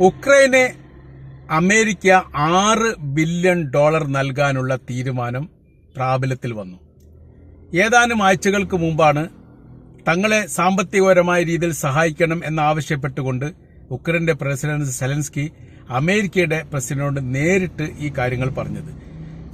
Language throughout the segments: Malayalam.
ഉക്രൈന് അമേരിക്ക ആറ് ബില്യൺ ഡോളർ നൽകാനുള്ള തീരുമാനം പ്രാബല്യത്തിൽ വന്നു. ഏതാനും ആഴ്ചകൾക്ക് മുമ്പാണ് തങ്ങളെ സാമ്പത്തികപരമായ രീതിയിൽ സഹായിക്കണം എന്നാവശ്യപ്പെട്ടുകൊണ്ട് ഉക്രൈന്റെ പ്രസിഡന്റ് സെലൻസ്കി അമേരിക്കയുടെ പ്രസിഡന്റിനോട് നേരിട്ട് ഈ കാര്യങ്ങൾ പറഞ്ഞത്.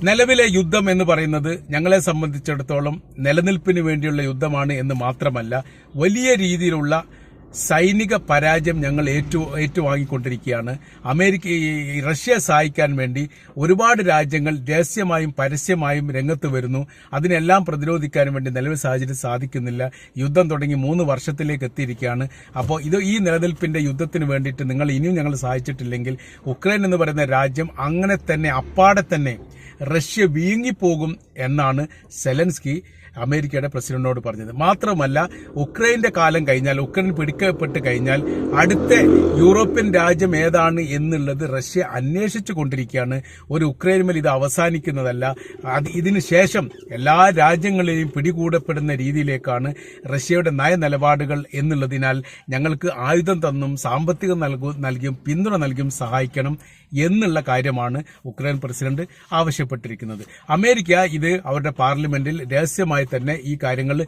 നിലവിലെ യുദ്ധം എന്ന് പറയുന്നത് ഞങ്ങളെ സംബന്ധിച്ചിടത്തോളം നിലനിൽപ്പിന് വേണ്ടിയുള്ള യുദ്ധമാണ് എന്ന് മാത്രമല്ല വലിയ രീതിയിലുള്ള സൈനിക പരാജയം ഞങ്ങൾ ഏറ്റു ഏറ്റുവാങ്ങിക്കൊണ്ടിരിക്കുകയാണ്. അമേരിക്ക ഈ റഷ്യ സഹായിക്കാൻ വേണ്ടി ഒരുപാട് രാജ്യങ്ങൾ രഹസ്യമായും പരസ്യമായും രംഗത്ത് വരുന്നു. അതിനെല്ലാം പ്രതിരോധിക്കാൻ വേണ്ടി നിലവിൽ സാഹചര്യം സാധിക്കുന്നില്ല. യുദ്ധം തുടങ്ങി മൂന്ന് വർഷത്തിലേക്ക് എത്തിയിരിക്കുകയാണ്. അപ്പോൾ ഇത് ഈ നിലനിൽപ്പിന്റെ യുദ്ധത്തിന് വേണ്ടിയിട്ട് നിങ്ങൾ ഇനിയും ഞങ്ങൾ സഹായിച്ചിട്ടില്ലെങ്കിൽ ഉക്രൈൻ എന്ന് പറയുന്ന രാജ്യം അങ്ങനെ തന്നെ അപ്പാടെ തന്നെ റഷ്യ വീങ്ങിപ്പോകും എന്നാണ് സെലൻസ്കി അമേരിക്കയുടെ പ്രസിഡന്റിനോട് പറഞ്ഞത്. മാത്രമല്ല ഉക്രൈന്റെ കാലം കഴിഞ്ഞാൽ ഉക്രൈൻ പിടിക്കപ്പെട്ട് കഴിഞ്ഞാൽ അടുത്ത യൂറോപ്യൻ രാജ്യം ഏതാണ് എന്നുള്ളത് റഷ്യ അന്വേഷിച്ചു കൊണ്ടിരിക്കുകയാണ്. ഒരു ഉക്രൈൻ മേൽ ഇത് അവസാനിക്കുന്നതല്ല. അത് ശേഷം എല്ലാ രാജ്യങ്ങളെയും പിടികൂടപ്പെടുന്ന രീതിയിലേക്കാണ് റഷ്യയുടെ നയനിലപാടുകൾ എന്നുള്ളതിനാൽ ഞങ്ങൾക്ക് ആയുധം തന്നും സാമ്പത്തികം നൽകും നൽകിയും പിന്തുണ നൽകിയും സഹായിക്കണം എന്നുള്ള കാര്യമാണ് ഉക്രൈൻ പ്രസിഡന്റ് ആവശ്യപ്പെട്ടിരിക്കുന്നത്. അമേരിക്ക ഇത് അവരുടെ പാർലമെന്റിൽ രഹസ്യമായി തന്നെ ഈ കാര്യങ്ങൾ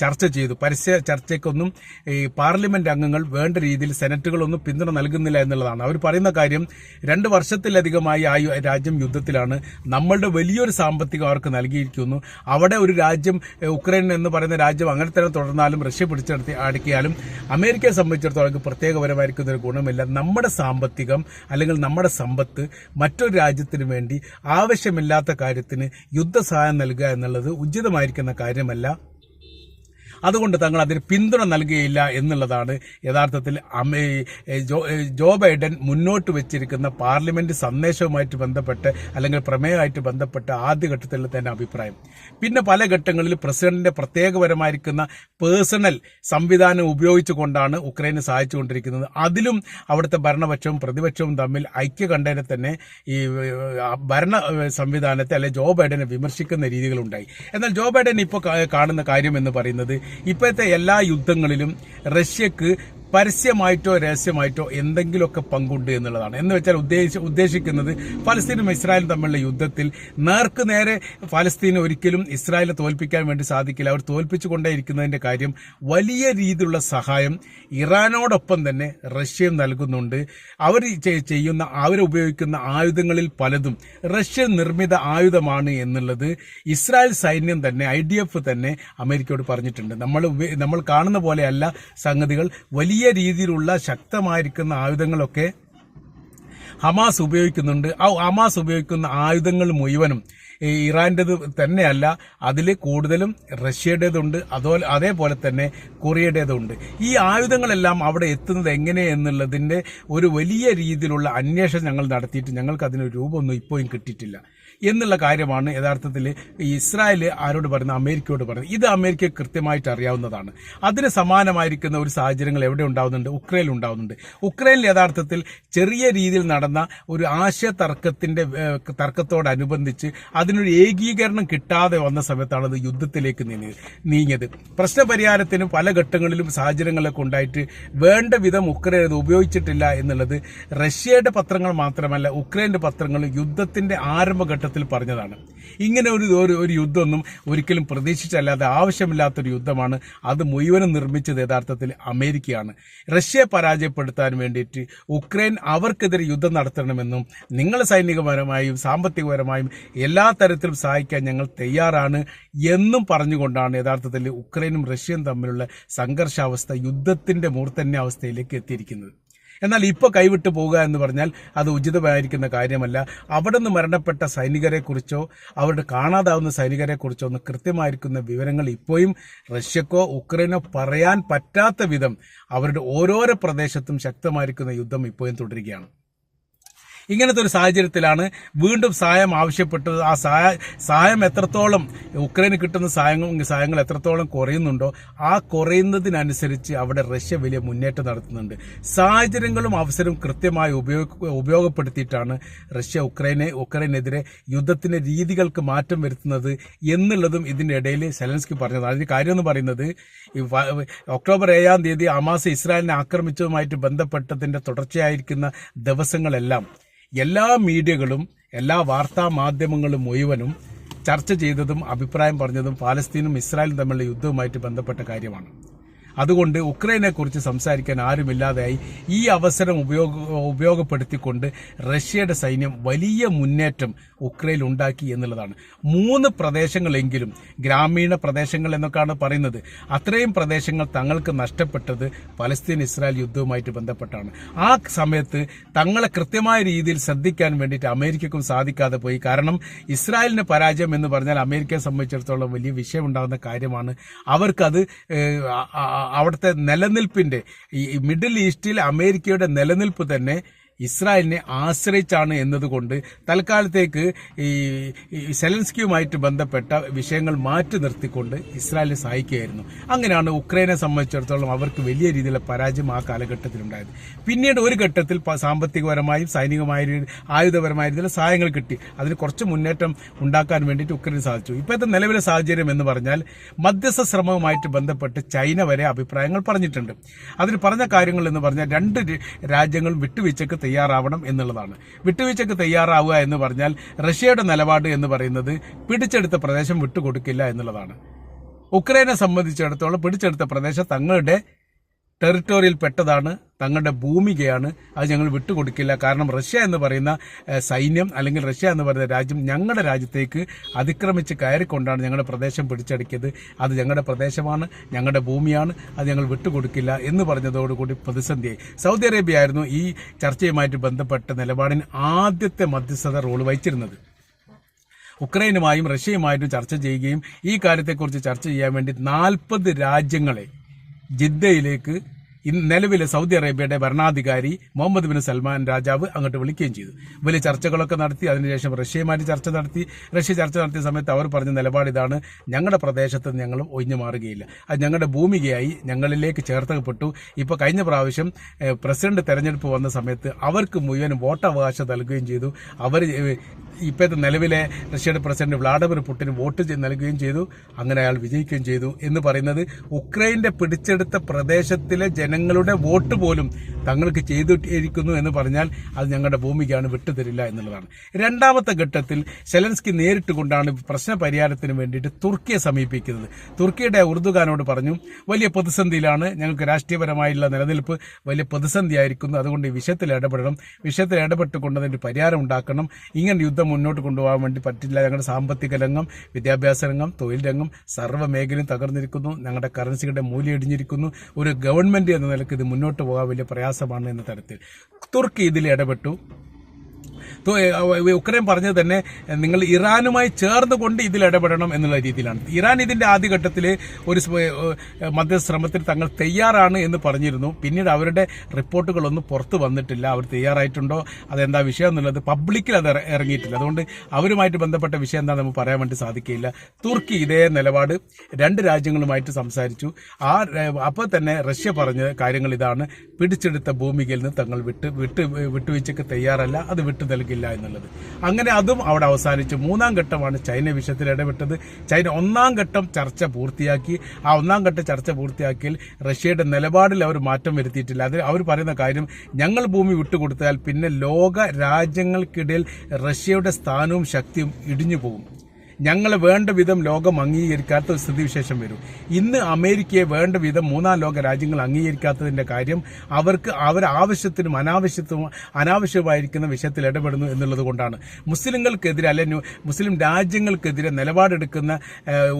ചർച്ച ചെയ്തു. പരസ്യ ചർച്ചയ്ക്കൊന്നും ഈ പാർലമെന്റ് അംഗങ്ങൾ വേണ്ട രീതിയിൽ സെനറ്റുകളൊന്നും പിന്തുണ നൽകുന്നില്ല എന്നുള്ളതാണ്. അവർ പറയുന്ന കാര്യം രണ്ട് വർഷത്തിലധികമായി ആ രാജ്യം യുദ്ധത്തിലാണ്. നമ്മളുടെ വലിയൊരു സാമ്പത്തികം അവർക്ക് നൽകിയിരിക്കുന്നു. അവിടെ ഒരു രാജ്യം ഉക്രൈൻ എന്ന് പറയുന്ന രാജ്യം അങ്ങനെ തന്നെ തുടർന്നാലും റഷ്യ പിടിച്ചെടുത്തി അടക്കിയാലും അമേരിക്കയെ സംബന്ധിച്ചിടത്തോളം അവർക്ക് പ്രത്യേകപരമായിരിക്കുന്ന ഒരു ഗുണമില്ല. നമ്മുടെ സാമ്പത്തികം അല്ലെങ്കിൽ നമ്മുടെ സമ്പത്ത് മറ്റൊരു രാജ്യത്തിന് വേണ്ടി ആവശ്യമില്ലാത്ത കാര്യത്തിന് യുദ്ധസഹായം നൽകുക എന്നുള്ളത് ഉചിതമായിരിക്കുന്ന കാര്യമല്ല അതുകൊണ്ട് തങ്ങൾ അതിന് പിന്തുണ നൽകുകയില്ല എന്നുള്ളതാണ് യഥാർത്ഥത്തിൽ ജോ- ബൈഡൻ മുന്നോട്ട് വെച്ചിരിക്കുന്ന പാർലമെന്റ് സന്ദേശവുമായിട്ട് ബന്ധപ്പെട്ട് അല്ലെങ്കിൽ പ്രമേയമായിട്ട് ബന്ധപ്പെട്ട് ആദ്യഘട്ടത്തിൽ തന്നെ അഭിപ്രായം. പിന്നെ പല ഘട്ടങ്ങളിൽ പ്രസിഡന്റിന്റെ പ്രത്യേകപരമായിരിക്കുന്ന പേഴ്സണൽ സംവിധാനം ഉപയോഗിച്ചുകൊണ്ടാണ് ഉക്രൈനെ സഹായിച്ചുകൊണ്ടിരിക്കുന്നത്. അതിലും അവിടുത്തെ ഭരണപക്ഷവും പ്രതിപക്ഷവും തമ്മിൽ ഐക്യ കണ്ടതിനെ തന്നെ ഈ ഭരണ സംവിധാനത്തെ അല്ലെ ജോ ബൈഡനെ വിമർശിക്കുന്ന രീതികളുണ്ടായി. എന്നാൽ ജോ ബൈഡൻ ഇപ്പോൾ കാണുന്ന കാര്യം എന്ന് പറയുന്നത് ഇപ്പോഴത്തെ എല്ലാ യുദ്ധങ്ങളിലും റഷ്യക്ക് പരസ്യമായിട്ടോ രഹസ്യമായിട്ടോ എന്തെങ്കിലുമൊക്കെ പങ്കുണ്ട് എന്നുള്ളതാണ്. എന്ന് വെച്ചാൽ ഉദ്ദേശ ഉദ്ദേശിക്കുന്നത് ഫലസ്തീനും ഇസ്രായേലും തമ്മിലുള്ള യുദ്ധത്തിൽ നേർക്ക് നേരെ ഫലസ്തീന് ഒരിക്കലും ഇസ്രായേലിനെ തോൽപ്പിക്കാൻ വേണ്ടി സാധിക്കില്ല. അവർ തോൽപ്പിച്ചുകൊണ്ടേയിരിക്കുന്നതിന്റെ കാര്യം വലിയ രീതിയിലുള്ള സഹായം ഇറാനോടൊപ്പം തന്നെ റഷ്യയും നൽകുന്നുണ്ട്. അവർ ചെയ്യുന്ന അവരുപയോഗിക്കുന്ന ആയുധങ്ങളിൽ പലതും റഷ്യ നിർമ്മിത ആയുധമാണ് എന്നുള്ളത് ഇസ്രായേൽ സൈന്യം തന്നെ ഐ ഡി എഫ് തന്നെ അമേരിക്കയോട് പറഞ്ഞിട്ടുണ്ട്. നമ്മൾ നമ്മൾ കാണുന്ന പോലെയല്ല സംഗതികൾ. വലിയ രീതിയിലുള്ള ശക്തമായിരിക്കുന്ന ആയുധങ്ങളൊക്കെ ഹമാസ് ഉപയോഗിക്കുന്നുണ്ട്. ആ ഹമാസ് ഉപയോഗിക്കുന്ന ആയുധങ്ങൾ മുഴുവനും ഈ ഇറാന്റേത് തന്നെയല്ല അതിൽ കൂടുതലും റഷ്യയുടേതുണ്ട് അതോ അതേപോലെ തന്നെ കൊറിയയുടേതുണ്ട്. ഈ ആയുധങ്ങളെല്ലാം അവിടെ എത്തുന്നത് എങ്ങനെ എന്നുള്ളതിന്റെ ഒരു വലിയ രീതിയിലുള്ള അന്വേഷണം ഞങ്ങൾ നടത്തിയിട്ട് ഞങ്ങൾക്ക് അതിനൊരു രൂപമൊന്നും ഇപ്പോഴും കിട്ടിയിട്ടില്ല. എന്നുള്ള കാര്യമാണ് യഥാർത്ഥത്തിൽ ഇസ്രായേൽ ആരോട് പറയുന്നത് അമേരിക്കയോട് പറയുന്നത്. ഇത് അമേരിക്ക കൃത്യമായിട്ട് അറിയാവുന്നതാണ്. അതിന് സമാനമായിരിക്കുന്ന ഒരു സാഹചര്യങ്ങൾ എവിടെ ഉണ്ടാവുന്നുണ്ട്? ഉക്രൈൻ ഉണ്ടാവുന്നുണ്ട്. ഉക്രൈനിൽ യഥാർത്ഥത്തിൽ ചെറിയ രീതിയിൽ നടന്ന ഒരു ആശയ തർക്കത്തിന്റെ തർക്കത്തോടനുബന്ധിച്ച് അതിനൊരു ഏകീകരണം കിട്ടാതെ വന്ന സമയത്താണ് അത് യുദ്ധത്തിലേക്ക് നീങ്ങി- നീങ്ങിയത്. പ്രശ്നപരിഹാരത്തിന് പല ഘട്ടങ്ങളിലും സാഹചര്യങ്ങളൊക്കെ ഉണ്ടായിട്ട് വേണ്ട വിധം ഉക്രൈൻ അത് ഉപയോഗിച്ചിട്ടില്ല എന്നുള്ളത് റഷ്യയുടെ പത്രങ്ങൾ മാത്രമല്ല ഉക്രൈന്റെ പത്രങ്ങൾ യുദ്ധത്തിന്റെ ആരംഭഘട്ടത്തിൽ പറഞ്ഞതാണ്. ഇങ്ങനെ ഒരു ഒരു യുദ്ധമൊന്നും ഒരിക്കലും പ്രതീക്ഷിച്ചല്ലാതെ ആവശ്യമില്ലാത്തൊരു യുദ്ധമാണ് അത് മുഴുവനും നിർമ്മിച്ചത് യഥാർത്ഥത്തിൽ അമേരിക്കയാണ്. റഷ്യയെ പരാജയപ്പെടുത്താൻ വേണ്ടിയിട്ട് ഉക്രൈൻ അവർക്കെതിരെ യുദ്ധം നടത്തണമെന്നും നിങ്ങൾ സൈനികപരമായും സാമ്പത്തികപരമായും എല്ലാ തരത്തിലും സഹായിക്കാൻ ഞങ്ങൾ തയ്യാറാണ് എന്നും പറഞ്ഞുകൊണ്ടാണ് യഥാർത്ഥത്തിൽ ഉക്രൈനും റഷ്യയും തമ്മിലുള്ള സംഘർഷാവസ്ഥ യുദ്ധത്തിന്റെ മൂർധന്യാവസ്ഥയിലേക്ക് എത്തിയിരിക്കുന്നത്. എന്നാൽ ഇപ്പോൾ കൈവിട്ടു പോവുക എന്ന് പറഞ്ഞാൽ അത് ഉചിതമായിരിക്കുന്ന കാര്യമല്ല. അവിടെ നിന്ന് മരണപ്പെട്ട സൈനികരെക്കുറിച്ചോ അവരുടെ കാണാതാവുന്ന സൈനികരെക്കുറിച്ചോ ഒന്ന് കൃത്യമായിരിക്കുന്ന വിവരങ്ങൾ ഇപ്പോഴും റഷ്യക്കോ ഉക്രൈനോ പറയാൻ പറ്റാത്ത വിധം അവരുടെ ഓരോരോ പ്രദേശത്തും ശക്തമായിരിക്കുന്ന യുദ്ധം ഇപ്പോഴും തുടരുകയാണ്. ഇങ്ങനത്തെ ഒരു സാഹചര്യത്തിലാണ് വീണ്ടും സഹായം ആവശ്യപ്പെട്ടത്. ആ സഹായ സഹായം എത്രത്തോളം ഉക്രൈന് കിട്ടുന്ന സഹായങ്ങളും സഹായങ്ങൾ എത്രത്തോളം കുറയുന്നുണ്ടോ ആ കുറയുന്നതിനനുസരിച്ച് അവിടെ റഷ്യ വലിയ മുന്നേറ്റം നടത്തുന്നുണ്ട്. സാഹചര്യങ്ങളും അവസരവും കൃത്യമായി ഉപയോഗ ഉപയോഗപ്പെടുത്തിയിട്ടാണ് റഷ്യ ഉക്രൈനെ ഉക്രൈനെതിരെ യുദ്ധത്തിന്റെ രീതികൾക്ക് മാറ്റം വരുത്തുന്നത് എന്നുള്ളതും ഇതിന്റെ ഇടയിൽ സെലൻസ്കി പറഞ്ഞത്. അതിന് കാര്യം എന്ന് പറയുന്നത് ഒക്ടോബർ ഏഴാം തീയതി അമാസ് ഇസ്രായേലിനെ ആക്രമിച്ചതുമായിട്ട് ബന്ധപ്പെട്ടതിന്റെ തുടർച്ചയായിരിക്കുന്ന ദിവസങ്ങളെല്ലാം എല്ലാ മീഡിയകളും എല്ലാ വാർത്താ മാധ്യമങ്ങളും മുഴുവനും ചർച്ച ചെയ്തതും അഭിപ്രായം പറഞ്ഞതും പാലസ്തീനും ഇസ്രായേലും തമ്മിലുള്ള യുദ്ധവുമായിട്ട് ബന്ധപ്പെട്ട കാര്യമാണ്. അതുകൊണ്ട് ഉക്രൈനെക്കുറിച്ച് സംസാരിക്കാൻ ആരുമില്ലാതെയായി ഈ അവസരം ഉപയോഗ ഉപയോഗപ്പെടുത്തിക്കൊണ്ട് റഷ്യയുടെ സൈന്യം വലിയ മുന്നേറ്റം ഉക്രൈനിൽ ഉണ്ടാക്കി എന്നുള്ളതാണ്. മൂന്ന് പ്രദേശങ്ങളെങ്കിലും ഗ്രാമീണ പ്രദേശങ്ങൾ എന്നൊക്കെയാണ് പറയുന്നത്. അത്രയും പ്രദേശങ്ങൾ തങ്ങൾക്ക് നഷ്ടപ്പെട്ടത് പലസ്തീൻ ഇസ്രായേൽ യുദ്ധവുമായിട്ട് ബന്ധപ്പെട്ടാണ്. ആ സമയത്ത് തങ്ങളെ കൃത്യമായ രീതിയിൽ ശ്രദ്ധിക്കാൻ വേണ്ടിയിട്ട് അമേരിക്കക്കും സാധിക്കാതെ പോയി. കാരണം ഇസ്രായേലിന് പരാജയം എന്ന് പറഞ്ഞാൽ അമേരിക്കയെ സംബന്ധിച്ചിടത്തോളം വലിയ വിഷയമുണ്ടാകുന്ന കാര്യമാണ്. അവർക്കത് അവിടുത്തെ നിലനിൽപ്പിന്റെ ഈ മിഡിൽ ഈസ്റ്റിൽ അമേരിക്കയുടെ നിലനിൽപ്പ് തന്നെ ഇസ്രായേലിനെ ആശ്രയിച്ചാണ് എന്നതുകൊണ്ട് തൽക്കാലത്തേക്ക് ഈ സെലൻസ്കിയുമായിട്ട് ബന്ധപ്പെട്ട വിഷയങ്ങൾ മാറ്റി നിർത്തിക്കൊണ്ട് ഇസ്രായേലിനെ സഹായിക്കുകയായിരുന്നു. അങ്ങനെയാണ് ഉക്രൈനെ സംബന്ധിച്ചിടത്തോളം അവർക്ക് വലിയ രീതിയിലുള്ള പരാജയം ആ കാലഘട്ടത്തിലുണ്ടായത്. പിന്നീട് ഒരു ഘട്ടത്തിൽ സാമ്പത്തികപരമായും സൈനികമായും ആയുധപരമായ രീതിയിലുള്ള സഹായങ്ങൾ കിട്ടി. അതിന് കുറച്ച് മുന്നേറ്റം ഉണ്ടാക്കാൻ വേണ്ടിയിട്ട് ഉക്രൈന് സാധിച്ചു. ഇപ്പോഴത്തെ നിലവിലെ സാഹചര്യം എന്ന് പറഞ്ഞാൽ മധ്യസ്ഥ ശ്രമവുമായിട്ട് ബന്ധപ്പെട്ട് ചൈന വരെ അഭിപ്രായങ്ങൾ പറഞ്ഞിട്ടുണ്ട്. അതിന് പറഞ്ഞ കാര്യങ്ങൾ എന്ന് പറഞ്ഞാൽ രണ്ട് രാജ്യങ്ങളും വിട്ടുവീഴ്ചക്ക് തയ്യാറാവണം എന്നുള്ളതാണ്. വിട്ടുവീഴ്ചക്ക് തയ്യാറാവുക എന്ന് പറഞ്ഞാൽ റഷ്യയുടെ നിലപാട് എന്ന് പറയുന്നത് പിടിച്ചെടുത്ത പ്രദേശം വിട്ടുകൊടുക്കില്ല എന്നുള്ളതാണ്. ഉക്രൈനെ സംബന്ധിച്ചിടത്തോളം പിടിച്ചെടുത്ത പ്രദേശം തങ്ങളുടെ ടെറിട്ടോറിയൽ പെട്ടതാണ് തങ്ങളുടെ ഭൂമികയാണ് അത് ഞങ്ങൾ വിട്ടുകൊടുക്കില്ല. കാരണം റഷ്യ എന്ന് പറയുന്ന സൈന്യം അല്ലെങ്കിൽ റഷ്യ എന്ന് പറയുന്ന രാജ്യം ഞങ്ങളുടെ രാജ്യത്തേക്ക് അതിക്രമിച്ച് കയറിക്കൊണ്ടാണ് ഞങ്ങളുടെ പ്രദേശം പിടിച്ചടക്കിയത്. അത് ഞങ്ങളുടെ പ്രദേശമാണ് ഞങ്ങളുടെ ഭൂമിയാണ് അത് ഞങ്ങൾ വിട്ടുകൊടുക്കില്ല എന്ന് പറഞ്ഞതോടുകൂടി പ്രതിസന്ധിയായി. സൗദി അറേബ്യ ആയിരുന്നു ഈ ചർച്ചയുമായിട്ട് ബന്ധപ്പെട്ട നിലപാടിന് ആദ്യത്തെ മധ്യസ്ഥത റോൾ വഹിച്ചിരുന്നത്. ഉക്രൈനുമായും റഷ്യയുമായിട്ടും ചർച്ച ചെയ്യുകയും ഈ കാര്യത്തെക്കുറിച്ച് ചർച്ച ചെയ്യാൻ വേണ്ടി നാൽപ്പത് രാജ്യങ്ങളെ ജിദ്ദയിലേക്ക് നിലവിലെ സൗദി അറേബ്യയുടെ ഭരണാധികാരി മുഹമ്മദ് ബിൻ സൽമാൻ രാജാവ് അങ്ങോട്ട് വിളിക്കുകയും ചെയ്തു. വലിയ ചർച്ചകളൊക്കെ നടത്തി അതിനുശേഷം റഷ്യയുമായിട്ട് ചർച്ച നടത്തി. റഷ്യ ചർച്ച നടത്തിയ സമയത്ത് അവർ പറഞ്ഞ നിലപാട് ഇതാണ് ഞങ്ങളുടെ പ്രദേശത്ത് ഞങ്ങൾ ഒഴിഞ്ഞു മാറുകയില്ല. അത് ഞങ്ങളുടെ ഭൂമികയായി ഞങ്ങളിലേക്ക് ചേർത്തപ്പെട്ടു ഇപ്പോൾ കഴിഞ്ഞ പ്രാവശ്യം പ്രസിഡന്റ് തെരഞ്ഞെടുപ്പ് വന്ന സമയത്ത് അവർക്ക് മുഴുവൻ വോട്ടവകാശം നൽകുകയും ചെയ്തു. അവർ ഇപ്പോഴത്തെ നിലവിലെ റഷ്യയുടെ പ്രസിഡന്റ് വ്ളാഡിമിർ പുടിന് വോട്ട് നൽകുകയും ചെയ്തു. അങ്ങനെ അയാൾ വിജയിക്കുകയും ചെയ്തു എന്ന് പറയുന്നത് ഉക്രൈന്റെ പിടിച്ചെടുത്ത പ്രദേശത്തിലെ ജനങ്ങളുടെ വോട്ട് പോലും തങ്ങൾക്ക് ചെയ്തിരിക്കുന്നു എന്ന് പറഞ്ഞാൽ അത് ഞങ്ങളുടെ ഭൂമിക്കാണ് വിട്ടുതരില്ല എന്നുള്ളതാണ്. രണ്ടാമത്തെ ഘട്ടത്തിൽ സെലൻസ്കി നേരിട്ട് കൊണ്ടാണ് പ്രശ്ന പരിഹാരത്തിന് വേണ്ടിയിട്ട് തുർക്കിയെ സമീപിക്കുന്നത്. തുർക്കിയുടെ ഉറുദുഖാനോട് പറഞ്ഞു വലിയ പ്രതിസന്ധിയിലാണ് ഞങ്ങൾക്ക് രാഷ്ട്രീയപരമായുള്ള നിലനിൽപ്പ്. വലിയ പ്രതിസന്ധിയായിരിക്കുന്നു. അതുകൊണ്ട് ഈ വിഷയത്തിൽ ഇടപെടണം. വിഷയത്തിൽ ഇടപെട്ടുകൊണ്ട് അതിന്റെ പരിഹാരം ഉണ്ടാക്കണം. ഇങ്ങനെ യുദ്ധം മുന്നോട്ട് കൊണ്ടുപോകാൻ വേണ്ടി പറ്റില്ല. ഞങ്ങളുടെ സാമ്പത്തിക രംഗം വിദ്യാഭ്യാസ രംഗം തൊഴിൽ രംഗം സർവ മേഖലയും തകർന്നിരിക്കുന്നു. ഞങ്ങളുടെ കറൻസിയുടെ മൂല്യം ഇടിഞ്ഞിരിക്കുന്നു. ഒരു ഗവൺമെന്റ് എന്ന നിലയ്ക്ക് ഇത് മുന്നോട്ട് പോകാൻ വലിയ പ്രയാസമാണ് എന്ന തരത്തിൽ തുർക്കി ഇതിൽ ഇടപെട്ടു. ഉക്രൈൻ പറഞ്ഞത് തന്നെ നിങ്ങൾ ഇറാനുമായി ചേർന്നുകൊണ്ട് ഇതിൽ ഇടപെടണം എന്നുള്ള രീതിയിലാണ്. ഇറാൻ ഇതിന്റെ ആദ്യഘട്ടത്തിൽ ഒരു മധ്യശ്രമത്തിൽ തങ്ങൾ തയ്യാറാണ് എന്ന് പറഞ്ഞിരുന്നു. പിന്നീട് അവരുടെ റിപ്പോർട്ടുകളൊന്നും പുറത്തു വന്നിട്ടില്ല. അവർ തയ്യാറായിട്ടുണ്ടോ? അതെന്താ വിഷയം എന്നുള്ളത് പബ്ലിക്കിൽ അത് ഇറങ്ങിയിട്ടില്ല. അതുകൊണ്ട് അവരുമായിട്ട് ബന്ധപ്പെട്ട വിഷയം എന്താ നമുക്ക് പറയാൻ വേണ്ടി സാധിക്കില്ല തുർക്കി ഇതേ നിലപാട് രണ്ട് രാജ്യങ്ങളുമായിട്ട് സംസാരിച്ചു. ആ അപ്പോൾ തന്നെ റഷ്യ പറഞ്ഞ കാര്യങ്ങൾ ഇതാണ്. പിടിച്ചെടുത്ത ഭൂമികയിൽ നിന്ന് തങ്ങൾ വിട്ട് വിട്ട് വിട്ടുവീഴ്ചയ്ക്ക് തയ്യാറല്ല. അത് വിട്ടു നൽകില്ല എന്നുള്ളത്. അങ്ങനെ അതും അവിടെ അവസാനിച്ചു. മൂന്നാം ഘട്ടമാണ് ചൈന വിഷയത്തിൽ ഇടപെട്ടത്. ചൈന ഒന്നാം ഘട്ടം ചർച്ച പൂർത്തിയാക്കി. ആ ഒന്നാം ഘട്ട ചർച്ച പൂർത്തിയാക്കിയാൽ റഷ്യയുടെ നിലപാടിൽ അവർ മാറ്റം വരുത്തിയിട്ടില്ല. അത് അവർ പറയുന്ന കാര്യം ഞങ്ങൾ ഭൂമി വിട്ടുകൊടുത്താൽ പിന്നെ ലോക രാജ്യങ്ങൾക്കിടയിൽ റഷ്യയുടെ സ്ഥാനവും ശക്തിയും ഇടിഞ്ഞു പോകും ഞങ്ങളെ വേണ്ട വിധം ലോകം അംഗീകരിക്കാത്ത ഒരു സ്ഥിതിവിശേഷം വരും. ഇന്ന് അമേരിക്കയെ വേണ്ട വിധം മൂന്നാം ലോക രാജ്യങ്ങൾ അംഗീകരിക്കാത്തതിന്റെ കാര്യം അവർക്ക് അവർ ആവശ്യത്തിനും അനാവശ്യത്തിനും അനാവശ്യമായിരിക്കുന്ന വിഷയത്തിൽ ഇടപെടുന്നു എന്നുള്ളത് കൊണ്ടാണ്. മുസ്ലിങ്ങൾക്കെതിരെ അല്ലെ മുസ്ലിം രാജ്യങ്ങൾക്കെതിരെ നിലപാടെടുക്കുന്ന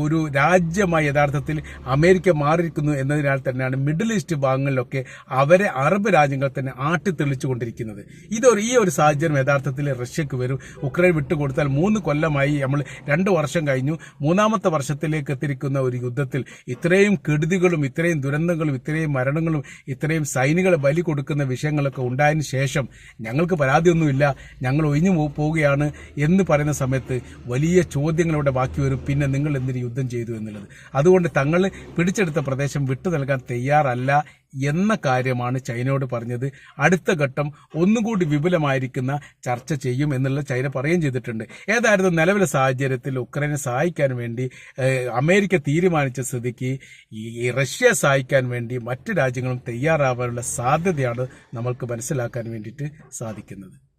ഒരു രാജ്യമായി യഥാർത്ഥത്തിൽ അമേരിക്ക മാറിയിരിക്കുന്നു എന്നതിനാൽ തന്നെയാണ് മിഡിൽ ഈസ്റ്റ് ഭാഗങ്ങളിലൊക്കെ അവരെ അറബ് രാജ്യങ്ങൾ തന്നെ ആട്ടിത്തെളിച്ചുകൊണ്ടിരിക്കുന്നത്. ഇതൊരു ഈ ഒരു സാഹചര്യം യഥാർത്ഥത്തിൽ റഷ്യക്ക് വരും. ഉക്രൈൻ വിട്ടുകൊടുത്താൽ മൂന്ന് കൊല്ലമായി നമ്മൾ രണ്ട് രണ്ട് വർഷം കഴിഞ്ഞു. മൂന്നാമത്തെ വർഷത്തിലേക്ക് എത്തിരിക്കുന്ന ഒരു യുദ്ധത്തിൽ ഇത്രയും കെടുതികളും ഇത്രയും ദുരന്തങ്ങളും ഇത്രയും മരണങ്ങളും ഇത്രയും സൈനികളെ ബലി കൊടുക്കുന്ന വിഷയങ്ങളൊക്കെ ഉണ്ടായതിനു ശേഷം ഞങ്ങൾക്ക് പരാതിയൊന്നുമില്ല. ഞങ്ങൾ ഒഴിഞ്ഞു പോവുകയാണ് എന്ന് പറയുന്ന സമയത്ത് വലിയ ചോദ്യങ്ങളോടെ ബാക്കി വരും. പിന്നെ നിങ്ങൾ എന്തിനു യുദ്ധം ചെയ്തു എന്നുള്ളത്? അതുകൊണ്ട് തങ്ങൾ പിടിച്ചെടുത്ത പ്രദേശം വിട്ടു നൽകാൻ തയ്യാറല്ല എന്ന കാര്യമാണ് ചൈനയോട് പറഞ്ഞത്. അടുത്ത ഘട്ടം ഒന്നുകൂടി വിപുലമായിരിക്കുന്ന ചർച്ച ചെയ്യും എന്നുള്ള ചൈന പറയുകയും ചെയ്തിട്ടുണ്ട്. ഏതായിരുന്നു നിലവിലെ സാഹചര്യത്തിൽ ഉക്രൈനെ സഹായിക്കാൻ വേണ്ടി അമേരിക്ക തീരുമാനിച്ച സ്ഥിതിക്ക് ഈ റഷ്യ സഹായിക്കാൻ വേണ്ടി മറ്റ് രാജ്യങ്ങളും തയ്യാറാവാനുള്ള സാധ്യതയാണ് നമ്മൾക്ക് മനസ്സിലാക്കാൻ വേണ്ടിയിട്ട് സാധിക്കുന്നത്.